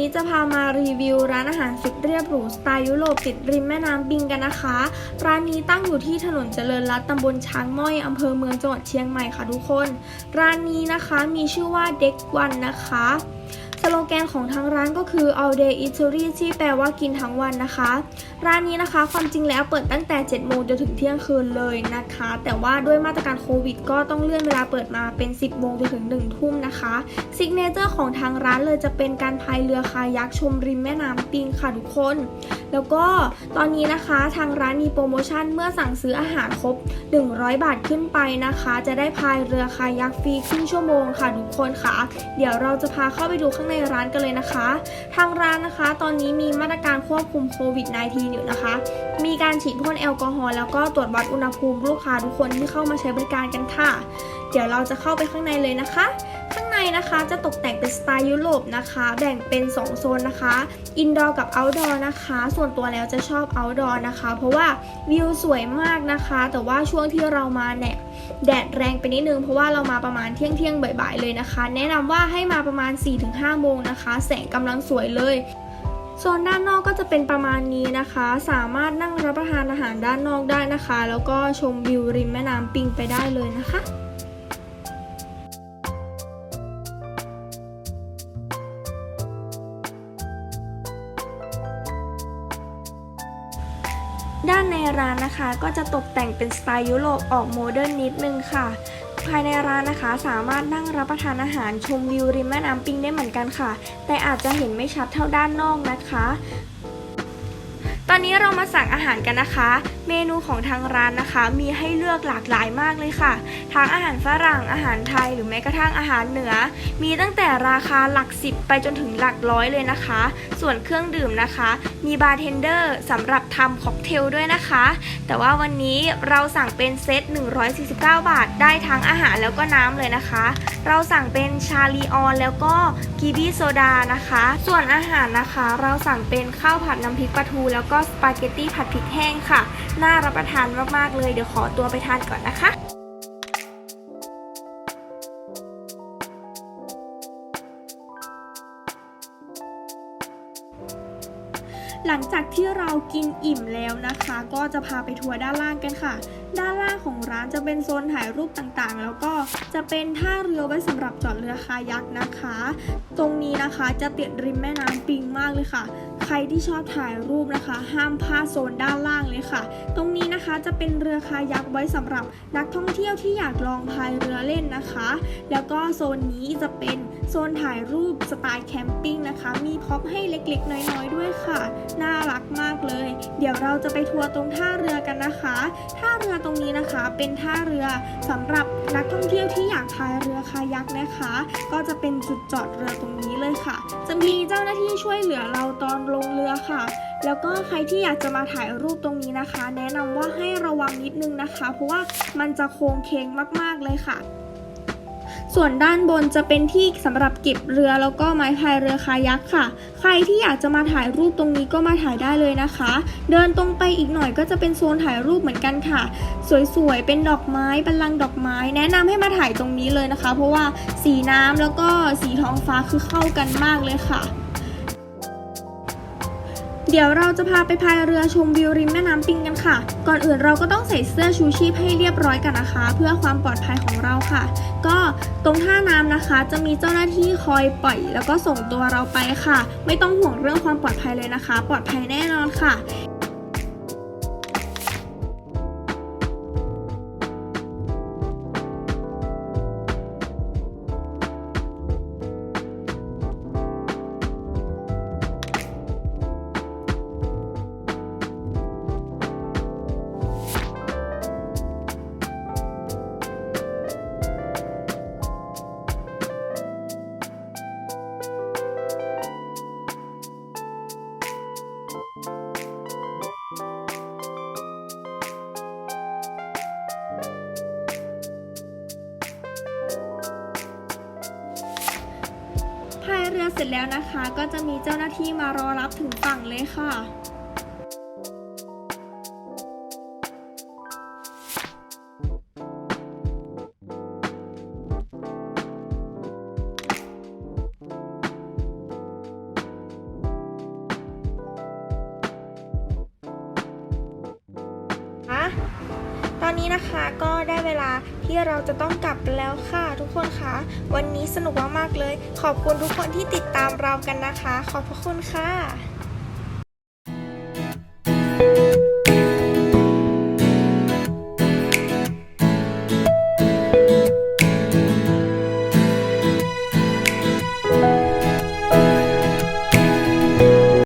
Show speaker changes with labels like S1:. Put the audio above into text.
S1: นี้จะพามารีวิวร้านอาหารสุดเรียบหรูสไตล์ยุโรปติดริมแม่น้ำบิงกันนะคะ ร้านนี้ตั้งอยู่ที่ถนนเจริญรัตน์ตำบลช้างม้อยอำเภอเมืองจังหวัดเชียงใหม่ค่ะทุกคน ร้านนี้นะคะมีชื่อว่าเด็กวันนะคะ สโลแกนของทางร้านก็คือ all day eatery ที่แปลว่ากินทั้งวันนะคะ ร้านนี้นะคะความจริงแล้วเปิดตั้งแต่ 7 โมงจนถึงเที่ยงคืนเลยนะคะ แต่ว่าด้วยมาตรการโควิด ก็ต้องเลื่อนเวลาเปิดมาเป็น 10 โมงจนถึง 1 ทุ่มนะคะซิกเนเจอร์ของทางร้านเลยจะเป็นการพายเรือคายักชมริมแม่น้ำปิงค่ะทุกคน แล้วก็ตอนนี้นะคะทางร้านมีโปรโมชั่นเมื่อสั่งซื้ออาหารครบ 100 บาทขึ้นไปนะคะ จะได้พายเรือคายักฟรีครึ่งชั่วโมงค่ะทุกคนค่ะ เดี๋ยวเราจะพาเข้าไปดูข้างในร้านกันเลยนะคะ ทางร้านนะคะ ตอนนี้มีมาตรการควบคุมโควิด -19 อยู่นะคะ มีการฉีดพ่นแอลกอฮอล์แล้วก็ตรวจวัดอุณหภูมิลูกค้าทุกคนที่เข้ามาใช้บริการกันค่ะ เดี๋ยวเราจะเข้าไปข้างในเลยนะคะ นนะคะ จะตกแต่งเป็นสไตล์ยุโรปนะคะ แบ่งเป็น 2 โซนนะคะ อินดอร์กับเอาท์ดอร์นะคะ ส่วนตัวแล้วจะชอบเอาท์ดอร์นะคะ เพราะว่าวิวสวยมากนะคะ แต่ว่าช่วงที่เรามาเนี่ยแดดแรงไปนิดนึง เพราะว่าเรามาประมาณเที่ยงเที่ยงบ่ายๆเลยนะคะ แนะนำว่าให้มาประมาณ 4-5 โมงนะคะ แสงกำลังสวยเลยโซนด้านนอกก็จะเป็นประมาณนี้นะคะ สามารถนั่งรับประทานอาหารด้านนอกได้นะคะ แล้วก็ชมวิวริมแม่น้ำปิงไปได้เลยนะคะ ด้านในร้านนะคะก็จะตกแต่งเป็นสไตล์ยุโรปออกโมเดิร์นนิดนึงค่ะ ภายในร้านนะคะสามารถนั่งรับประทานอาหารชมวิวริมแม่น้ำปิงได้เหมือนกันค่ะ แต่อาจจะเห็นไม่ชัดเท่าด้านนอกนะคะ ตอนนี้เรามาสั่งอาหารกันนะคะ เมนูของทางร้านนะคะ มีให้เลือกหลากหลายมากเลยค่ะ ทั้งอาหารฝรั่ง อาหารไทย หรือแม้กระทั่งอาหารเหนือ มีตั้งแต่ราคาหลักสิบไปจนถึงหลักร้อยเลยนะคะ ส่วนเครื่องดื่มนะคะ มีบาร์เทนเดอร์สำหรับทำค็อกเทลด้วยนะคะ แต่ว่าวันนี้เราสั่งเป็นเซต 149 บาท ได้ทั้งอาหารแล้วก็น้ำเลยนะคะ เราสั่งเป็นชาลีออนแล้วก็กีบีโซดานะคะ ส่วนอาหารนะคะ เราสั่งเป็นข้าวผัดน้ำพริกปลาทูแล้วก็สปาเกตตี้ผัดพริกแห้งค่ะ น่ารับประทานมากๆเลย เดี๋ยวขอตัวไปทานก่อนนะคะหลังจากที่เรากินอิ่มแล้วนะคะ ก็จะพาไปทัวร์ด้านล่างกันค่ะ ด้านล่างของร้านจะเป็นโซนถ่ายรูปต่างๆ แล้วก็จะเป็นท่าเรือไว้สำหรับจอดเรือคายักนะคะ ตรงนี้นะคะจะติดริมแม่น้ำปิงมากเลยค่ะ ใครที่ชอบถ่ายรูปนะคะ ห้ามพลาดโซนด้านล่างเลยค่ะ ตรงนี้นะคะจะเป็นเรือคายักไว้สำหรับนักท่องเที่ยวที่อยากลองพายเรือเล่นนะคะ แล้วก็โซนนี้จะเป็นโซนถ่ายรูปสไตล์แคมปิ้งนะคะ มีพ็อปให้เล็กๆ น้อยๆ ด้วยค่ะ น่ารักมากเลย เดี๋ยวเราจะไปทัวร์ตรงท่าเรือกันนะคะ ท่าเรือตรงนี้นะคะ เป็นท่าเรือสำหรับนักท่องเที่ยวที่อยากพายเรือคายักนะคะ ก็จะเป็นจุดจอดเรือตรงนี้เลยค่ะ จะมีเจ้าหน้าที่ช่วยเหลือเราตอนลงเรือค่ะแล้วก็ใครที่อยากจะมาถ่ายรูปตรงนี้นะคะ แนะนำว่าให้ระวังนิดนึงนะคะ เพราะว่ามันจะโค้งเคงมากๆเลยค่ะ ส่วนด้านบนจะเป็นที่สำหรับเก็บเรือแล้วก็ไม้พายเรือคายักค่ะ ใครที่อยากจะมาถ่ายรูปตรงนี้ก็มาถ่ายได้เลยนะคะ เดินตรงไปอีกหน่อยก็จะเป็นโซนถ่ายรูปเหมือนกันค่ะ สวยๆ เป็นดอกไม้บันลังดอกไม้ แนะนำให้มาถ่ายตรงนี้เลยนะคะ เพราะว่าสีน้ำแล้วก็สีท้องฟ้าคือเข้ากันมากเลยค่ะ เดี๋ยวเราจะพาไปพายเรือชมวิวริมแม่น้ำปิงกันค่ะ ก่อนอื่นเราก็ต้องใส่เสื้อชูชีพให้เรียบร้อยกันนะคะ เพื่อความปลอดภัยของเราค่ะ ก็ตรงท่าน้ำนะคะ จะมีเจ้าหน้าที่คอยปล่อย แล้วก็ส่งตัวเราไปค่ะ ไม่ต้องห่วงเรื่องความปลอดภัยเลยนะคะ ปลอดภัยแน่นอนค่ะ เสร็จแล้วนะคะ ก็จะมีเจ้าหน้าที่มารอรับถึงฝั่งเลยค่ะ อนนี้นะคะก็ได้เวลาที่เราจะต้องกลับกันแล้วค่ะทุกคนคะวันนี้สนุกมากๆเลย ขอบคุณทุกคนที่ติดตามเรากันนะคะ ขอบพระคุณค่ะ